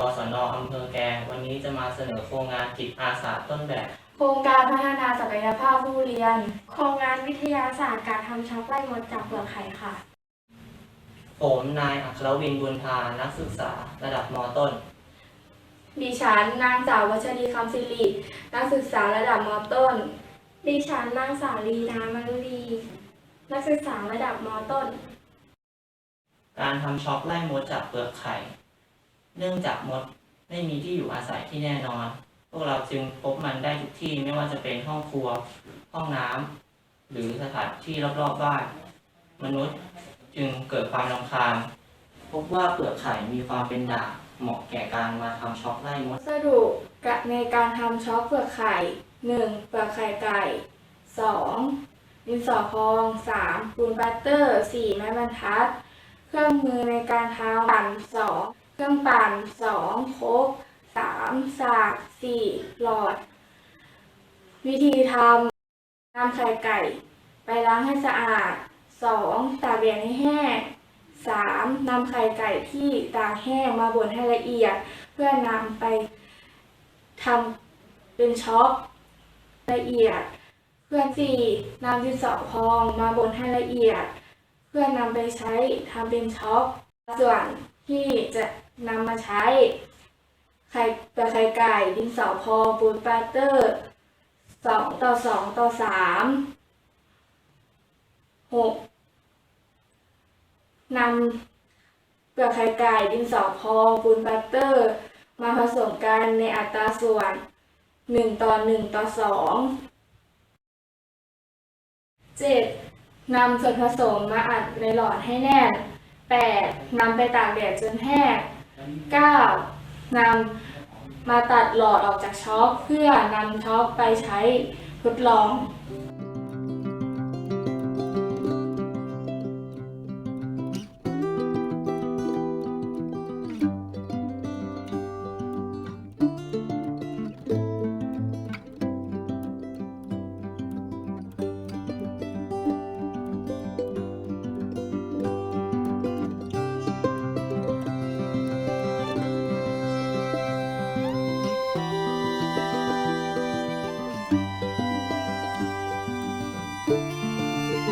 กศนอำเภอแกลงวันนี้จะมาเสนอโครงงานจิตอาสาต้นแบบ โครงการพัฒนาศักยภาพผู้เรียน โครงงานวิทยาศาสตร์การทำช็อกไล่มดจากเปลือกไข่ค่ะ ผมนายอัครวินบุญพานักศึกษาระดับมต้น ดิฉันนางสาววัชรีคำสิรินักศึกษาระดับมต้น ดิฉันนางสาวลีนามรุลีนักศึกษาระดับมต้น การทำช็อกไล่มดจากเปลือกไข่ เนื่องจากมดไม่มีที่อยู่อาศัยที่แน่นอน พวกเราจึงพบมันได้ทุกที่ไม่ว่าจะเป็นห้องครัว ห้องน้ำหรือสถานที่รอบๆบ้าน มนุษย์จึงเกิดความรำคาญ พบว่าเปลือกไข่มีความเป็นด่างเหมาะแก่การมาทำช็อกไล่มดสดุในการทำช็อกเปลือกไข่ 1. เปลือกไข่ไก่ 2. ดินสอพอง 3. ปูนปัตเตอร์ 4. ไม้บรรทัด เครื่องมือในการทำปั่น 2. เครื่องปั่น 2. โคก 3. สาก 4. หลอด วิธีทำนำไข่ไก่ ไปล้างให้สะอาด 2. ตากแดดให้แห้ง 3. นำไข่ไก่ที่ตากแห้งมาบดให้ละเอียด เพื่อนำไปทำเป็นช็อกละเอียด เพื่อนสี่นำดินสอพองมาบดให้ละเอียด พื่อนำไปใช้ทำเป็นช็อกส่วนที่จะนำมาใช้ไข่เปลือกไข่ไก่ ดินสอพองปูนปาเตอร์สองต่อสองต่อสามหกนำเปลือกไข่ไก่ ดินสอพองปูนบัตเตอร์ มาผสมกันในอัตราส่วน1ต่อ1ต่อ2 7. นำส่วนผสมมาอัดในหลอดให้แน่น 8. นำไปตากแดดจนแห้ง 9. นำมาตัดหลอดออกจากช็อคเพื่อนำช็อคไปใช้ทดลอง เร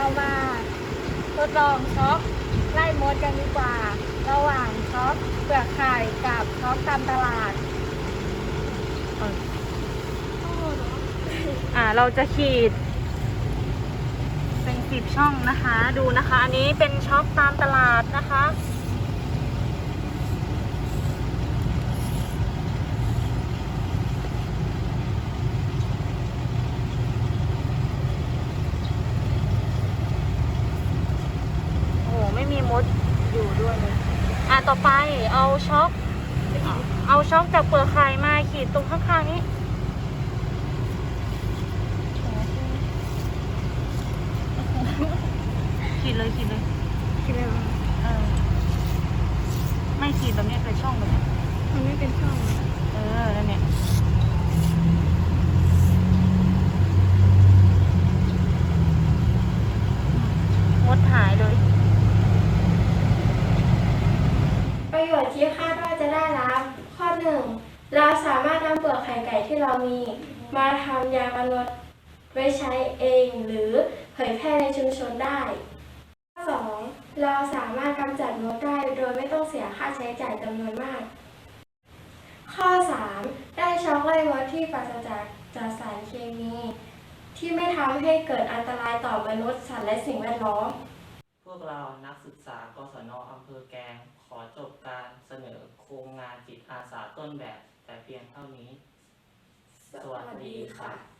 ามาทดลองช็อกไล่มดกันดีกว่า ระหว่างช็อกเปลือกไข่กับช็อกตามตลาด อ่าเราจะขีด สิบช่องนะคะ ดูนะคะ อันนี้เป็นช็อปตามตลาดนะคะ โอ้โหไม่มีมดอยู่ด้วยเลยอะต่อไปเอาช็อกเอาช็อกจากเปลือกไข่มาขีดตรงข้างๆนี้ ขีด เลยขีดเลยคิดเลยว่าเออไม่ขีดแบบนี้เป็นช่องแบบนี้มันไม่เป็นช่องเออนั่นเนี่ยมดหายเลย ประโยชน์ที่คาดว่าจะได้รับ ข้อหนึ่งเราสามารถนำเปลือกไข่ไก่ที่เรามี มาทำยากันมดไว้ใช้เองหรือเผยแพร่ในชุมชนได้ ข้อสองเราสามารถกำจัดมดได้โดยไม่ต้องเสียค่าใช้จ่ายจำนวนมาก ข้อ 3. ได้ช็อกไล่มดที่ปราศจากจากสารเคมี ที่ไม่ทำให้เกิดอันตรายต่อมนุษย์สัตว์และสิ่งแวดล้อม พวกเรานักศึกษากศนอำเภอแกลงขอจบการเสนอโครงงานจิตอาสาต้นแบบแต่เพียงเท่านี้ สวัสดีค่ะ